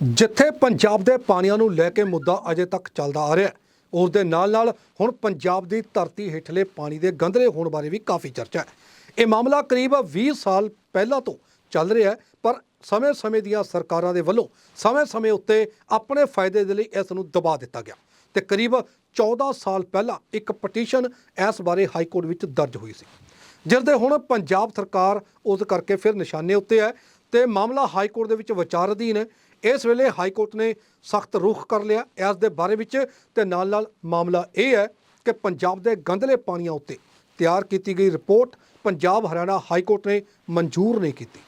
ਜਿੱਥੇ ਪੰਜਾਬ ਦੇ ਪਾਣੀਆਂ ਨੂੰ ਲੈ ਕੇ ਮੁੱਦਾ ਅਜੇ ਤੱਕ ਚੱਲਦਾ ਆ ਰਿਹਾ ਹੈ, ਉਸ ਦੇ ਨਾਲ ਨਾਲ ਹੁਣ ਪੰਜਾਬ ਦੀ ਧਰਤੀ ਹੇਠਲੇ ਪਾਣੀ ਦੇ ਗੰਧਲੇ ਹੋਣ ਬਾਰੇ ਵੀ ਕਾਫੀ ਚਰਚਾ ਹੈ। ਇਹ ਮਾਮਲਾ ਕਰੀਬ 20 ਸਾਲ ਪਹਿਲਾਂ ਤੋਂ ਚੱਲ ਰਿਹਾ ਹੈ, ਪਰ ਸਮੇਂ-ਸਮੇਂ ਦੀਆਂ ਸਰਕਾਰਾਂ ਦੇ ਵੱਲੋਂ ਸਮੇਂ-ਸਮੇਂ ਉੱਤੇ ਆਪਣੇ ਫਾਇਦੇ ਦੇ ਲਈ ਇਸ ਨੂੰ ਦਬਾ ਦਿੱਤਾ ਗਿਆ ਤੇ ਕਰੀਬ 14 ਸਾਲ ਪਹਿਲਾਂ ਇੱਕ ਪਟੀਸ਼ਨ ਇਸ ਬਾਰੇ ਹਾਈ ਕੋਰਟ ਵਿੱਚ ਦਰਜ ਹੋਈ ਸੀ, ਜਿਸ ਦੇ ਹੁਣ ਪੰਜਾਬ ਸਰਕਾਰ ਉਸ ਕਰਕੇ ਫਿਰ ਨਿਸ਼ਾਨੇ ਉੱਤੇ ਹੈ ਤੇ ਮਾਮਲਾ ਹਾਈ ਕੋਰਟ ਦੇ ਵਿੱਚ ਵਿਚਾਰ ਅਧੀਨ ਹੈ। ਇਸ ਵੇਲੇ ਹਾਈ ਕੋਰਟ ਨੇ ਸਖਤ ਰੁਖ ਕਰ ਲਿਆ ਇਸ ਦੇ ਬਾਰੇ ਵਿੱਚ ਤੇ ਨਾਲ ਨਾਲ ਮਾਮਲਾ ਇਹ ਹੈ ਕਿ ਪੰਜਾਬ ਦੇ ਗੰਧਲੇ ਪਾਣੀਆਂ ਉੱਤੇ ਤਿਆਰ ਕੀਤੀ ਗਈ report Punjab Haryana high court ਨੇ ਮਨਜ਼ੂਰ ਨਹੀਂ ਕੀਤੀ।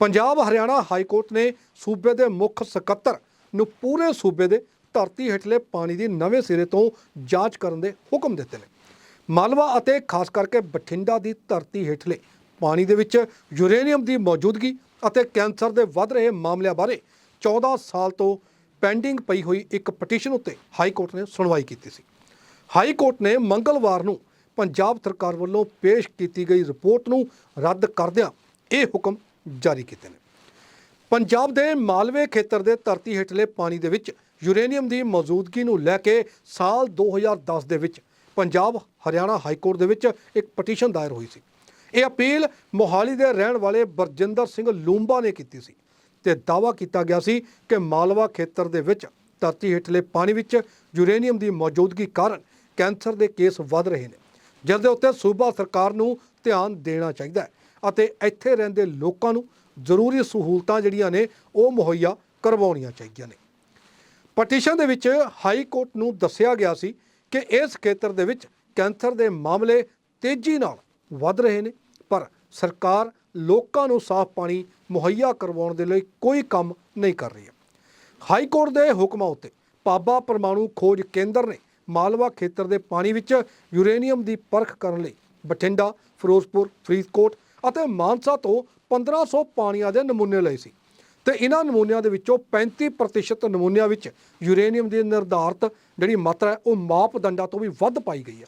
ਪੰਜਾਬ ਹਰਿਆਣਾ ਹਾਈ ਕੋਰਟ ਨੇ ਸੂਬੇ ਦੇ ਮੁੱਖ ਸਕੱਤਰ ਨੂੰ ਪੂਰੇ ਸੂਬੇ ਦੇ ਧਰਤੀ ਹੇਠਲੇ ਪਾਣੀ ਦੀ ਨਵੇਂ ਸਿਰੇ ਤੋਂ ਜਾਂਚ ਕਰਨ ਦੇ ਹੁਕਮ ਦਿੱਤੇ ਨੇ। ਮਾਲਵਾ ਅਤੇ ਖਾਸ ਕਰਕੇ ਬਠਿੰਡਾ ਦੀ ਧਰਤੀ ਹੇਠਲੇ ਪਾਣੀ ਦੇ ਵਿੱਚ ਯੂਰੇਨੀਅਮ ਦੀ ਮੌਜੂਦਗੀ ਅਤੇ ਕੈਂਸਰ ਦੇ ਵੱਧ ਰਹੇ ਮਾਮਲਿਆਂ ਬਾਰੇ 14 ਸਾਲ ਤੋਂ ਪੈਂਡਿੰਗ ਪਈ ਹੋਈ ਇੱਕ ਪਟੀਸ਼ਨ ਉੱਤੇ ਹਾਈ ਕੋਰਟ ਨੇ ਸੁਣਵਾਈ ਕੀਤੀ ਸੀ। ਹਾਈ ਕੋਰਟ ਨੇ ਮੰਗਲਵਾਰ ਨੂੰ ਪੰਜਾਬ ਸਰਕਾਰ ਵੱਲੋਂ ਪੇਸ਼ ਕੀਤੀ ਗਈ ਰਿਪੋਰਟ ਨੂੰ ਰੱਦ ਕਰਦਿਆਂ ਇਹ ਹੁਕਮ ਜਾਰੀ ਕੀਤੇ ਨੇ। ਪੰਜਾਬ ਦੇ ਮਾਲਵੇ ਖੇਤਰ ਦੇ ਧਰਤੀ ਹੇਠਲੇ ਪਾਣੀ ਦੇ ਵਿੱਚ ਯੂਰੇਨੀਅਮ ਦੀ ਮੌਜੂਦਗੀ ਨੂੰ ਲੈ ਕੇ ਸਾਲ 2010 ਦੇ ਵਿੱਚ ਪੰਜਾਬ ਹਰਿਆਣਾ ਹਾਈ ਕੋਰਟ ਦੇ ਵਿੱਚ ਇੱਕ ਪਟੀਸ਼ਨ ਦਾਇਰ ਹੋਈ ਸੀ। ਇਹ ਅਪੀਲ ਮੋਹਾਲੀ ਦੇ ਰਹਿਣ ਵਾਲੇ ਬਰਜਿੰਦਰ ਸਿੰਘ ਲੂੰਬਾ ਨੇ ਕੀਤੀ ਸੀ। ਤੇ ਦਾਅਵਾ ਕੀਤਾ ਗਿਆ ਸੀ ਕਿ ਮਾਲਵਾ ਖੇਤਰ ਦੇ ਵਿੱਚ ਧਰਤੀ ਹੇਠਲੇ ਪਾਣੀ ਵਿੱਚ ਯੂਰੇਨੀਅਮ ਦੀ ਮੌਜੂਦਗੀ ਕਾਰਨ ਕੈਂਸਰ ਦੇ ਕੇਸ ਵੱਧ ਰਹੇ ਨੇ। ਜਿਸ ਦੇ ਉੱਤੇ ਸੂਬਾ ਸਰਕਾਰ ਨੂੰ ਧਿਆਨ ਦੇਣਾ ਚਾਹੀਦਾ ਹੈ ਅਤੇ ਇੱਥੇ ਰਹਿੰਦੇ ਲੋਕਾਂ ਨੂੰ ਜ਼ਰੂਰੀ ਸਹੂਲਤਾਂ ਜਿਹੜੀਆਂ ਨੇ, ਉਹ ਮੁਹੱਈਆ ਕਰਵਾਉਣੀਆਂ ਚਾਹੀਦੀਆਂ ਨੇ। ਪਟੀਸ਼ਨ ਦੇ ਵਿੱਚ ਹਾਈ ਕੋਰਟ ਨੂੰ ਦੱਸਿਆ ਗਿਆ ਸੀ ਕਿ ਇਸ ਖੇਤਰ ਦੇ ਵਿੱਚ ਕੈਂਸਰ ਦੇ ਮਾਮਲੇ ਤੇਜ਼ੀ ਨਾਲ ਵੱਧ ਰਹੇ ਨੇ। ਸਰਕਾਰ ਲੋਕਾਂ ਨੂੰ ਸਾਫ਼ ਪਾਣੀ ਮੁਹੱਈਆ ਕਰਵਾਉਣ ਦੇ ਲਈ ਕੋਈ ਕੰਮ ਨਹੀਂ ਕਰ ਰਹੀ ਹੈ। ਹਾਈ ਕੋਰਟ ਦੇ ਹੁਕਮਾਂ ਉੱਤੇ ਪਾਬਾ ਪਰਮਾਣੂ ਖੋਜ ਕੇਂਦਰ ਨੇ ਮਾਲਵਾ ਖੇਤਰ ਦੇ ਪਾਣੀ ਵਿੱਚ ਯੂਰੇਨੀਅਮ ਦੀ ਪਰਖ ਕਰਨ ਲਈ ਬਠਿੰਡਾ, ਫਿਰੋਜ਼ਪੁਰ, ਫਰੀਦਕੋਟ ਅਤੇ ਮਾਨਸਾ ਤੋਂ 1500 ਪਾਣੀਆਂ ਦੇ ਨਮੂਨੇ ਲਏ ਸੀ ਤੇ ਇਹਨਾਂ ਨਮੂਨਿਆਂ ਦੇ ਵਿੱਚੋਂ 35% ਨਮੂਨਿਆਂ ਵਿੱਚ ਯੂਰੇਨੀਅਮ ਦੀ ਨਿਰਧਾਰਤ ਜਿਹੜੀ ਮਾਤਰਾ ਹੈ, ਉਹ ਮਾਪਦੰਡਾਂ ਤੋਂ ਵੀ ਵੱਧ ਪਾਈ ਗਈ ਹੈ,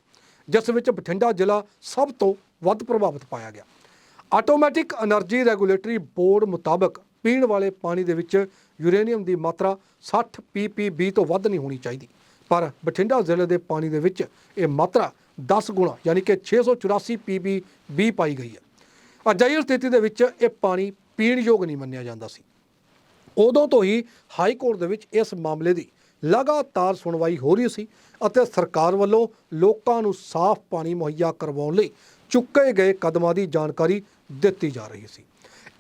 ਜਿਸ ਵਿੱਚ ਬਠਿੰਡਾ ਜ਼ਿਲ੍ਹਾ ਸਭ ਤੋਂ ਵੱਧ ਪ੍ਰਭਾਵਿਤ ਪਾਇਆ ਗਿਆ। ਆਟੋਮੈਟਿਕ એનર્ਜੀ ਰੈਗੂਲੇਟਰੀ ਬੋਰਡ ਮੁਤਾਬਕ ਪੀਣ ਵਾਲੇ ਪਾਣੀ ਦੇ ਵਿੱਚ ਯੂਰੇਨੀਅਮ ਦੀ ਮਾਤਰਾ 60 ppb ਤੋਂ ਵੱਧ ਨਹੀਂ ਹੋਣੀ ਚਾਹੀਦੀ। ਪਰ ਬਠਿੰਡਾ ਜ਼ਿਲ੍ਹੇ ਦੇ ਪਾਣੀ ਦੇ ਵਿੱਚ ਇਹ ਮਾਤਰਾ 10 ਗੁਣਾ ਯਾਨੀ ਕਿ 684 ppb ਪਾਈ ਗਈ ਹੈ। ਅਜਾਇਜ਼ ਸਥਿਤੀ ਦੇ ਵਿੱਚ ਇਹ ਪਾਣੀ ਪੀਣ ਯੋਗ ਨਹੀਂ ਮੰਨਿਆ ਜਾਂਦਾ ਸੀ। ਉਦੋਂ ਤੋਂ ਹੀ ਹਾਈ ਕੋਰਟ ਦੇ ਵਿੱਚ ਇਸ ਮਾਮਲੇ ਦੀ ਲਗਾਤਾਰ ਸੁਣਵਾਈ ਹੋ ਰਹੀ ਸੀ ਅਤੇ ਸਰਕਾਰ ਵੱਲੋਂ ਲੋਕਾਂ ਨੂੰ ਸਾਫ਼ ਪਾਣੀ ਮੁਹੱਈਆ ਕਰਵਾਉਣ ਲਈ ਚੁੱਕੇ ਗਏ ਕਦਮਾਂ ਦੀ ਜਾਣਕਾਰੀ ਦਿੱਤੀ ਜਾ ਰਹੀ ਸੀ।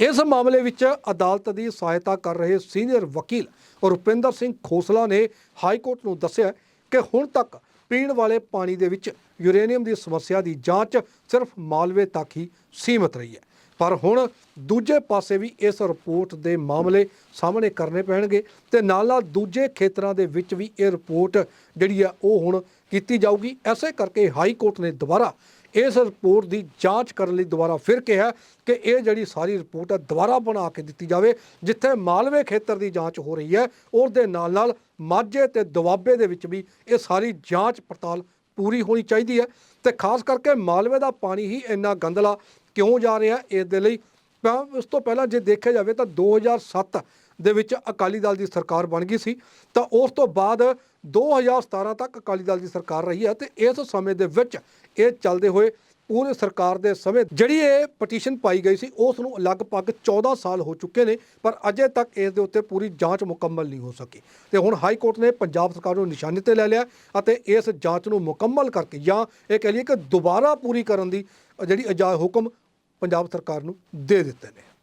ਇਸ ਮਾਮਲੇ ਵਿੱਚ ਅਦਾਲਤ ਦੀ ਸਹਾਇਤਾ ਕਰ ਰਹੇ ਸੀਨੀਅਰ ਵਕੀਲ ਰੁਪਿੰਦਰ ਸਿੰਘ ਖੋਸਲਾ ਨੇ ਹਾਈ ਕੋਰਟ ਨੂੰ ਦੱਸਿਆ ਕਿ ਹੁਣ ਤੱਕ ਪੀਣ ਵਾਲੇ ਪਾਣੀ ਦੇ ਵਿੱਚ ਯੂਰੇਨੀਅਮ ਦੀ ਸਮੱਸਿਆ ਦੀ ਜਾਂਚ ਸਿਰਫ ਮਾਲਵੇ ਤੱਕ ਹੀ ਸੀਮਤ ਰਹੀ ਹੈ। ਪਰ ਹੁਣ ਦੂਜੇ ਪਾਸੇ ਵੀ ਇਸ ਰਿਪੋਰਟ ਦੇ ਮਾਮਲੇ ਸਾਹਮਣੇ ਕਰਨੇ ਪੈਣਗੇ ਤੇ ਨਾਲ ਨਾਲ ਦੂਜੇ ਖੇਤਰਾਂ ਦੇ ਵਿੱਚ ਵੀ ਇਹ ਰਿਪੋਰਟ ਜਿਹੜੀ ਆ ਉਹ ਹੁਣ ਕੀਤੀ ਜਾਊਗੀ। ਐਸੇ ਕਰਕੇ ਹਾਈ ਕੋਰਟ ਨੇ ਦੁਬਾਰਾ ਇਸ ਰਿਪੋਰਟ ਦੀ ਜਾਂਚ ਕਰਨ ਲਈ ਦੁਬਾਰਾ ਫਿਰ ਕਿਹਾ ਕਿ ਇਹ ਜਿਹੜੀ ਸਾਰੀ ਰਿਪੋਰਟ ਹੈ, ਦੁਬਾਰਾ ਬਣਾ ਕੇ ਦਿੱਤੀ ਜਾਵੇ, ਜਿੱਥੇ ਮਾਲਵੇ ਖੇਤਰ ਦੀ ਜਾਂਚ ਹੋ ਰਹੀ ਹੈ ਉਸ ਦੇ ਨਾਲ ਨਾਲ ਮਾਝੇ ਤੇ ਦੁਆਬੇ ਦੇ ਵਿੱਚ ਵੀ ਇਹ ਸਾਰੀ ਜਾਂਚ ਪੜਤਾਲ ਪੂਰੀ ਹੋਣੀ ਚਾਹੀਦੀ ਹੈ। ਤੇ ਖਾਸ ਕਰਕੇ ਮਾਲਵੇ ਦਾ ਪਾਣੀ ਹੀ ਇੰਨਾ ਗੰਦਲਾ ਕਿਉਂ ਜਾ ਰਿਹਾ, ਇਸ ਦੇ ਲਈ ਤਾਂ ਉਸ ਤੋਂ ਪਹਿਲਾਂ ਜੇ ਦੇਖਿਆ ਜਾਵੇ ਤਾਂ 2007 ਦੇ ਵਿੱਚ ਅਕਾਲੀ ਦਲ ਦੀ ਸਰਕਾਰ ਬਣ ਗਈ ਸੀ, ਤਾਂ ਉਸ ਤੋਂ ਬਾਅਦ 2017 ਤੱਕ ਅਕਾਲੀ ਦਲ ਦੀ ਸਰਕਾਰ ਰਹੀ ਹੈ ਤੇ ਇਸ ਸਮੇਂ ਦੇ ਵਿੱਚ ਇਹ ਚੱਲਦੇ ਹੋਏ ਪੂਰੇ ਸਰਕਾਰ ਦੇ ਸਮੇਂ ਜਿਹੜੀ ਇਹ ਪਟੀਸ਼ਨ ਪਾਈ ਗਈ ਸੀ, ਉਸ ਨੂੰ ਲਗਭਗ 14 ਸਾਲ ਹੋ ਚੁੱਕੇ ਨੇ, ਪਰ ਅਜੇ ਤੱਕ ਇਸ ਦੇ ਉੱਤੇ ਪੂਰੀ ਜਾਂਚ ਮੁਕੰਮਲ ਨਹੀਂ ਹੋ ਸਕੀ। ਤੇ ਹੁਣ ਹਾਈ ਕੋਰਟ ਨੇ ਪੰਜਾਬ ਸਰਕਾਰ ਨੂੰ ਨਿਸ਼ਾਨੇ ਤੇ ਲੈ ਲਿਆ ਅਤੇ ਇਸ ਜਾਂਚ ਨੂੰ ਮੁਕੰਮਲ ਕਰਕੇ ਜਾਂ ਇਹ ਕਹ ਲਈਏ ਕਿ ਦੁਬਾਰਾ ਪੂਰੀ ਕਰਨ ਦੀ ਜਿਹੜੀ ਇਜਾਜ਼ਤ ਹੁਕਮ ਪੰਜਾਬ ਸਰਕਾਰ ਨੂੰ ਦੇ ਦਿੱਤੇ ਨੇ।